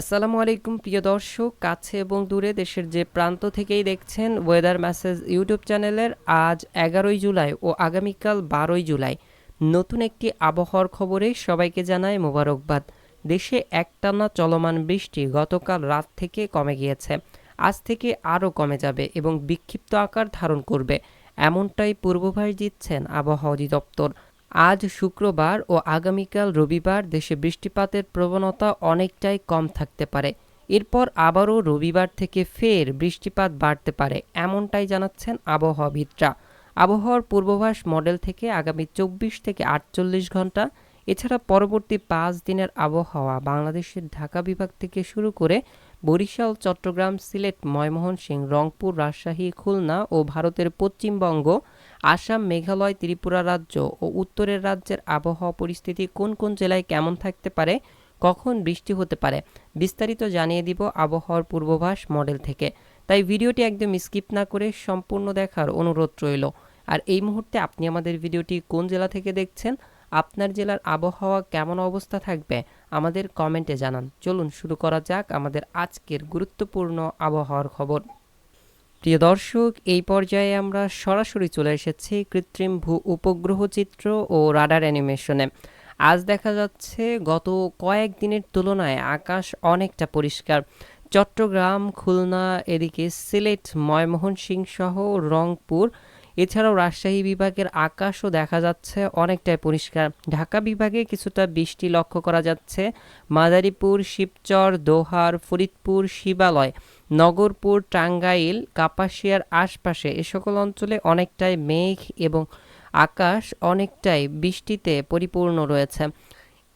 আসসালামু আলাইকুম, প্রিয় দর্শক, কাছে এবং দূরে দেশের যে প্রান্ত থেকেই দেখছেন ওয়েদার মেসেজ ইউটিউব চ্যানেলের আজ এগারোই জুলাই ও আগামীকাল বারোই জুলাই। নতুন একটি আবহাওয়ার খবরে সবাইকে জানায় মোবারকবাদ। দেশে একটানা চলমান বৃষ্টি গতকাল রাত থেকে কমে গিয়েছে। আজ থেকে আরও কমে যাবে এবং বিক্ষিপ্ত আকার ধারণ করবে। এমনটাই পূর্বাভাস দিচ্ছেন আবহাওয়া অধিদপ্তর। আজ শুক্রবার ও আগামীকাল রবিবার দেশে বৃষ্টিপাতের প্রবণতা অনেকটাই কম থাকতে পারে। এরপর আবারও রবিবার থেকে ফের বৃষ্টিপাত বাড়তে পারে, এমনটাই জানাচ্ছেন আবহাওয়াবিদরা। আবহাওয়ার পূর্বাভাস মডেল থেকে আগামী চব্বিশ থেকে আটচল্লিশ ঘণ্টা, এছাড়া পরবর্তী পাঁচ দিনের আবহাওয়া বাংলাদেশের ঢাকা বিভাগ থেকে শুরু করে বরিশাল, চট্টগ্রাম, সিলেট, ময়মনসিংহ, রংপুর, রাজশাহী, খুলনা ও ভারতের পশ্চিমবঙ্গ, আসাম, মেঘালয়, ত্রিপুরা রাজ্য ও উত্তরের রাজ্যের আবহাওয়া পরিস্থিতি কোন কোন জেলায় কেমন থাকতে পারে, কখন বৃষ্টি হতে পারে, বিস্তারিত জানিয়ে দিব আবহাওয়ার পূর্বাভাস মডেল থেকে। তাই ভিডিওটি একদম স্কিপ না করে সম্পূর্ণ দেখার অনুরোধ রইল। আর এই মুহূর্তে আপনি আমাদের ভিডিওটি কোন জেলা থেকে দেখছেন, আপনার জেলার আবহাওয়া কেমন অবস্থা থাকবে আমাদের কমেন্টে জানান। চলুন শুরু করা যাক আমাদের আজকের গুরুত্বপূর্ণ আবহাওয়ার খবর। প্রিয় দর্শক, এই পর্যায়ে আমরা সরাসরি চলে এসেছি কৃত্রিম ভূ উপগ্রহ চিত্র ও রাডার অ্যানিমেশনে। আজ দেখা যাচ্ছে গত কয়েক দিনের তুলনায় আকাশ অনেকটা পরিষ্কার। চট্টগ্রাম, খুলনা, এদিকে সিলেট, ময়মনসিংহ সহ রংপুর এছাড়াও রাজশাহী বিভাগের আকাশও দেখা যাচ্ছে অনেকটাই পরিষ্কার। ঢাকা বিভাগে কিছুটা বৃষ্টি লক্ষ্য করা যাচ্ছে। মাদারীপুর, শিবচর, দোহার, ফরিদপুর, শিবালয়, নগরপুর, টাঙ্গাইল, কাপাসিয়ার আশপাশে এ সকল অঞ্চলে অনেকটাই মেঘ এবং আকাশ অনেকটাই বৃষ্টিতে পরিপূর্ণ রয়েছে।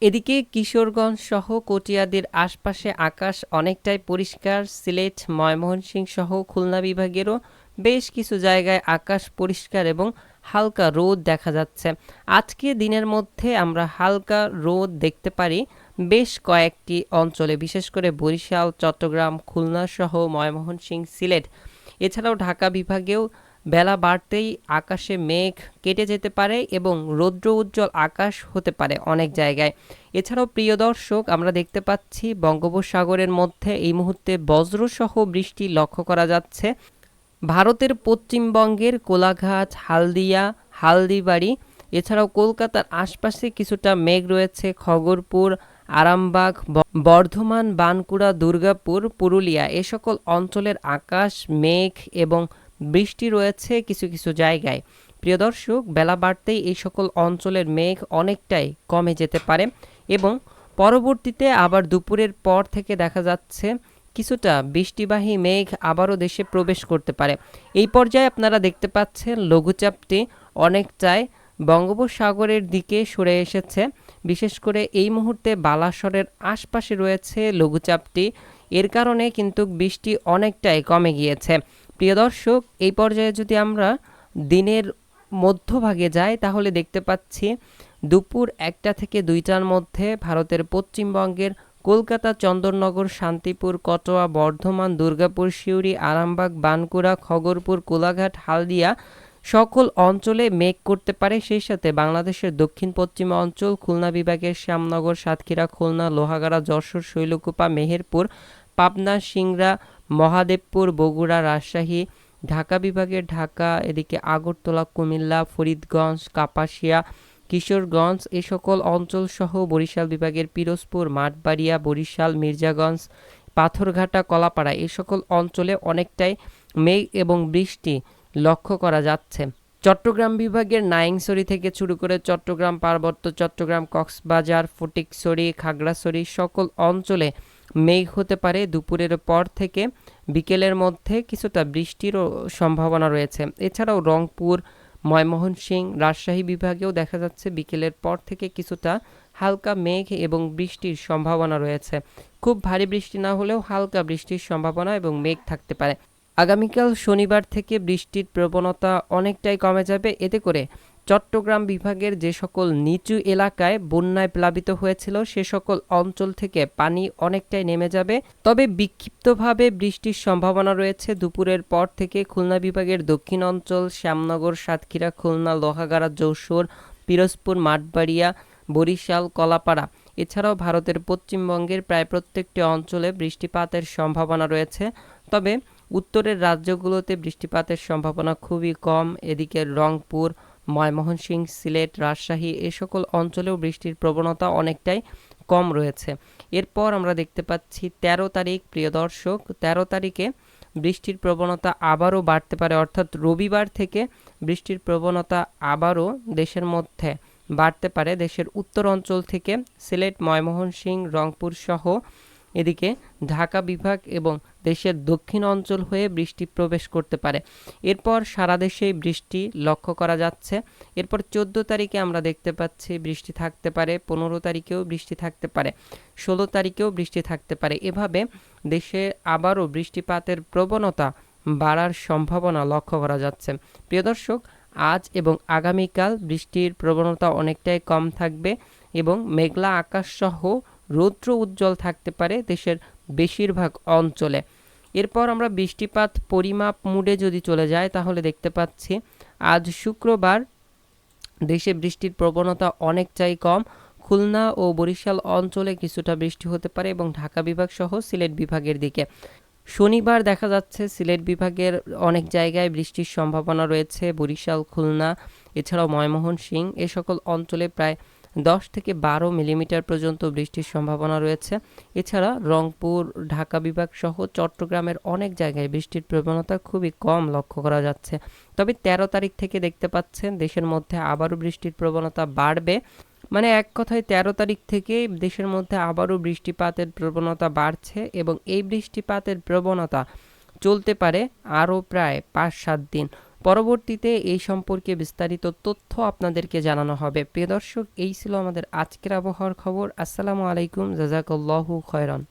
এদিকে কিশোরগঞ্জ সহ কটিয়াদির আশপাশে আকাশ অনেকটাই পরিষ্কার। সিলেট, ময়মনসিংহ সহ খুলনা বিভাগেরও বেশ কিছু জায়গায় আকাশ পরিষ্কার এবং হালকা রোদ দেখা যাচ্ছে। আজকে দিনের মধ্যে আমরা হালকা রোদ দেখতে পারি বেশ কয়েকটি অঞ্চলে, বিশেষ করে বরিশাল, চট্টগ্রাম, খুলনা সহ ময়মনসিংহ সিলেট। এছাড়াও ঢাকা বিভাগেও বেলা বাড়তেই আকাশে মেঘ কেটে যেতে পারে এবং রৌদ্র উজ্জ্বল আকাশ হতে পারে অনেক জায়গায়। এছাড়াও প্রিয় দর্শক, আমরা দেখতে পাচ্ছি বঙ্গোপসাগরের মধ্যে এই মুহূর্তে বজ্রসহ বৃষ্টি লক্ষ্য করা যাচ্ছে। ভারতের পশ্চিমবঙ্গের কোলাঘাট, হালদিয়া, হালদিবাড়ি, এছাড়াও কলকাতার আশপাশে কিছুটা মেঘ রয়েছে, খগরপুর, আরামবাগ বর্ধমান বানকুড়া দুর্গাপুর, পুরুলিয়া, এ সকল অঞ্চলের আকাশ, মেঘ এবং বৃষ্টি রয়েছে কিছু কিছু জায়গায়। প্রিয় দর্শক, বেলা বাড়তেই এই সকল অঞ্চলের মেঘ অনেকটাই কমে যেতে পারে এবং পরবর্তীতে আবার দুপুরের পর থেকে দেখা যাচ্ছে কিছুটা বৃষ্টিবাহী মেঘ আবারও দেশে প্রবেশ করতে পারে। এই পর্যায়ে আপনারা দেখতে পাচ্ছেন লঘুচাপটি অনেকটাই বঙ্গোপসাগরের দিকে সরে এসেছে। বিশেষ করে এই মুহূর্তে বালাসরের আশপাশে রয়েছে লঘুচাপটি। এর কারণে কিন্তু বৃষ্টি অনেকটাই কমে গিয়েছে। প্রিয় দর্শক, এই পর্যায়ে যদি আমরা দিনের মধ্যভাগে যাই, তাহলে দেখতে পাচ্ছি দুপুর একটা থেকে দুইটার মধ্যে ভারতের পশ্চিমবঙ্গের কলকাতা, চন্দননগর, শান্তিপুর, কটোয়া, বর্ধমান, দুর্গাপুর, সিউড়ি, আরামবাগ, বানকুড়া, খগরপুর, কোলাঘাট, হালদিয়া সকল অঞ্চলে মেঘ করতে পারে। সেই সাথে বাংলাদেশের দক্ষিণ পশ্চিম অঞ্চল খুলনা বিভাগের শ্যামনগর, সাতক্ষীরা, খুলনা, লোহাগাড়া, যশোর, শৈলকুপা, মেহেরপুর, পাবনা, সিংড়া, মহাদেবপুর, বগুড়া, রাজশাহী, ঢাকা বিভাগের ঢাকা, এদিকে আগরতলা, কুমিল্লা, ফরিদগঞ্জ, কাপাসিয়া কিশোরগঞ্জ, এ সকল অঞ্চল সহ বরিশাল বিভাগের পিরোজপুর, মাঠবাড়িয়া, বরিশাল, মির্জাগঞ্জ, পাথরঘাটা, কলাপাড়া এ সকল অঞ্চলে অনেকটাই মেঘ এবং বৃষ্টি লক্ষ্য করা যাচ্ছে। চট্টগ্রাম বিভাগের নাইংছড়ি থেকে শুরু করে চট্টগ্রাম পার্বত্য, চট্টগ্রাম কক্সবাজার, ফটিকছড়ি, খাগড়াছড়ি সকল অঞ্চলে মেঘ হতে পারে দুপুরের পর থেকে বিকেলের মধ্যে কিছুটা বৃষ্টিরও সম্ভাবনা রয়েছে। এছাড়াও রংপুর ময়মনসিংহ রাজশাহী বিভাগেও দেখা যাচ্ছে বিকেলের পর থেকে কিছুটা হালকা মেঘ এবং বৃষ্টির সম্ভাবনা রয়েছে। খুব ভারী বৃষ্টি না হলেও হালকা বৃষ্টির সম্ভাবনা এবং মেঘ থাকতে পারে। আগামীকাল শনিবার থেকে বৃষ্টির প্রবণতা অনেকটাই কমে যাবে। এতে করে চট্টগ্রাম বিভাগের যে সকল নিচু এলাকায় বন্যায় প্লাবিত হয়েছিল, সে সকল অঞ্চল থেকে পানি অনেকটাই নেমে যাবে। তবে বিক্ষিপ্তভাবে বৃষ্টির সম্ভাবনা রয়েছে। দুপুরের পর থেকে খুলনা বিভাগের দক্ষিণ অঞ্চল, শ্যামনগর, সাতক্ষীরা, খুলনা, লোহাগাড়া, যশোর, পিরোজপুর, মাঠবাড়িয়া, বরিশাল, কলাপাড়া। এছাড়াও ভারতের পশ্চিমবঙ্গের প্রায় প্রত্যেকটি অঞ্চলে বৃষ্টিপাতের সম্ভাবনা রয়েছে। তবে উত্তরের রাজ্যগুলোতে বৃষ্টিপাতের সম্ভাবনা খুবই কম। এদিকে রংপুর ময়মনসিংহ, সিলেট, রাজশাহী এ সকল অঞ্চলেও বৃষ্টির প্রবণতা অনেকটাই কম রয়েছে। এরপর আমরা দেখতে পাচ্ছি ১৩ তারিখ, প্রিয় দর্শক ১৩ তারিখে বৃষ্টির প্রবণতা আবারও বাড়তে পারে, অর্থাৎ রবিবার থেকে বৃষ্টির প্রবণতা আবারও দেশের মধ্যে বাড়তে পারে। দেশের উত্তর অঞ্চল থেকে সিলেট, ময়মনসিংহ, রংপুর সহ এদিকে ঢাকা বিভাগ এবং দেশের দক্ষিণ অঞ্চল হয়ে বৃষ্টি প্রবেশ করতে পারে। এরপর সারা দেশেই বৃষ্টি লক্ষ্য করা যাচ্ছে। এরপর চোদ্দ তারিখে আমরা দেখতে পাচ্ছি বৃষ্টি থাকতে পারে, পনেরো তারিখেও বৃষ্টি থাকতে পারে, ষোলো তারিখেও বৃষ্টি থাকতে পারে। এভাবে দেশে আবারও বৃষ্টিপাতের প্রবণতা বাড়ার সম্ভাবনা লক্ষ্য করা যাচ্ছে। প্রিয় দর্শক, আজ এবং আগামীকাল বৃষ্টির প্রবণতা অনেকটাই কম থাকবে এবং মেঘলা আকাশ সহ রৌদ্র উজ্জ্বল থাকতে পারে দেশের বেশিরভাগ অঞ্চলে। এরপর আমরা বৃষ্টিপাত পরিমাপ মুডে যদি চলে যাই, তাহলে দেখতে পাচ্ছি আজ শুক্রবার দেশে বৃষ্টির প্রবণতা অনেকটাই কম। খুলনা ও বরিশাল অঞ্চলে কিছুটা বৃষ্টি হতে পারে এবং ঢাকা বিভাগ সহ সিলেট বিভাগের দিকে। শনিবার দেখা যাচ্ছে সিলেট বিভাগের অনেক জায়গায় বৃষ্টির সম্ভাবনা রয়েছে। বরিশাল, খুলনা, এছাড়াও ময়মোহন সিং এ সকল অঞ্চলে প্রায় দশ থেকে বারো মিলিমিটার পর্যন্ত বৃষ্টির সম্ভাবনা রয়েছে। এছাড়া রংপুর, ঢাকা বিভাগ সহ চট্টগ্রামের অনেক জায়গায় বৃষ্টির প্রবণতা খুবই কম লক্ষ্য করা যাচ্ছে। তবে ১৩ তারিখ থেকে দেখতে পাচ্ছেন দেশের মধ্যে আবারও বৃষ্টির প্রবণতা বাড়বে। মানে এক কথায় ১৩ তারিখ থেকে দেশের মধ্যে আবারও বৃষ্টিপাতের প্রবণতা বাড়ছে এবং এই বৃষ্টিপাতের প্রবণতা চলতে পারে আরও প্রায় পাঁচ সাত দিন। পরবর্তীতে এই সম্পর্কে বিস্তারিত তথ্য আপনাদেরকে জানানো হবে। প্রিয় দর্শক, এই ছিল আমাদের আজকের আবহাওয়ার খবর। আসসালামু আলাইকুম, জাজাকল্লাহু খয়রান।